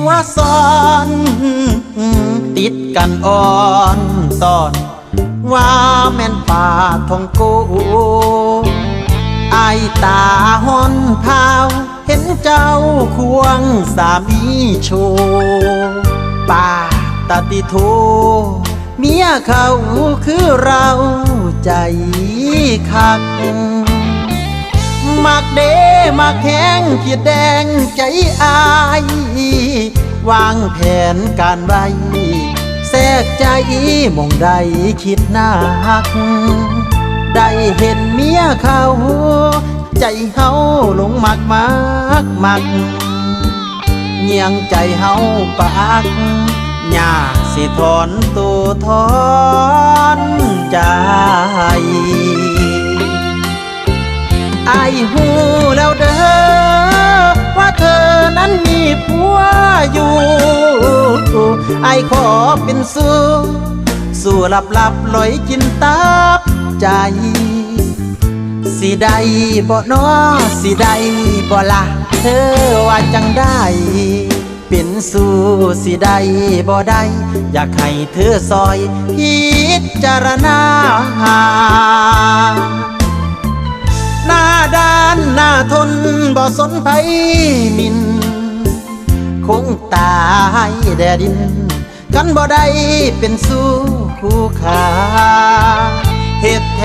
หัวซ้อน ติดกันอ่อนตอน ว่าแม่นป่าทองกอายตาหอนพาว เห็นเจ้าควงสามีโชว์ป่าตาติโทเมียเขาคือเราใจคัก มักเด มักแห้งขีดแดงใจอาย วางแผนการไว้แทรกใจมองใดคิดหนัก ได้เห็นเมียเขา ใจเฮาหลงมักมักมักเงียงใจเฮาปากยากสิถอนตัวถอนใจอายหูแล้ว เด้อว่าเธอนั้นมีผัวอยู่ ไอขอเป็นสู้สู่หลับหลับลอยกินตับใจ สิได้บ่นอสิได้บ่ละเธอว่าจังได้เป็นสู่สิได้บ่ได้ อยากให้เธอซอยพิจารณา สนไผมิน คงตายแดดิน กันบ่ได้เป็นสู้คู่ขาเหตุแท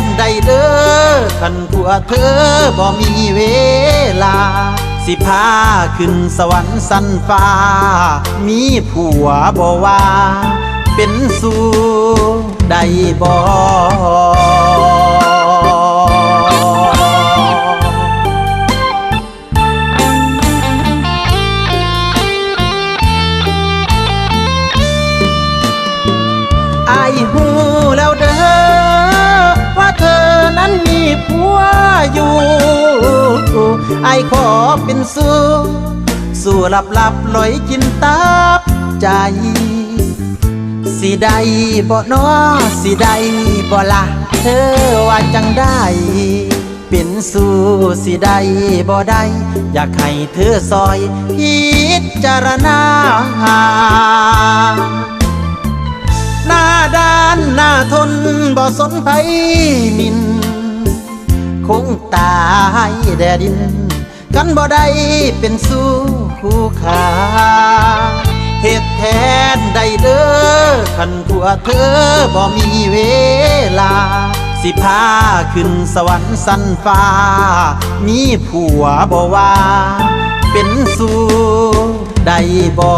นได้เด้อคันผัวเธอบ่มีเวลา สิพาขึ้นสวรรค์สันฟ้า มีผัวบ่ว่า เป็นสู้ได้บ่ายหูแล้วเด้อว่าเธอนั้นมีผัวอยู่อายขอเป็นสู้สู่หลับหลับลอยกินตับใจ สิได้บ่นอสิได้บ่ละเธอว่าจังได้เป็นสู่สิได้บ่ได้ อยากให้เธอซอยพิจารณาหน้าานหน้าทนบ่สนไผมิน คงตายแดดิน กันบ่ได้เป็นสู้คู่ขาเหตุแทนได้เด้อคันผัวเธอบ่มีเวลา สิพาขึ้นสวรรค์สันฟ้า มีผัวบ่ว่า เป็นสู้ได้บ่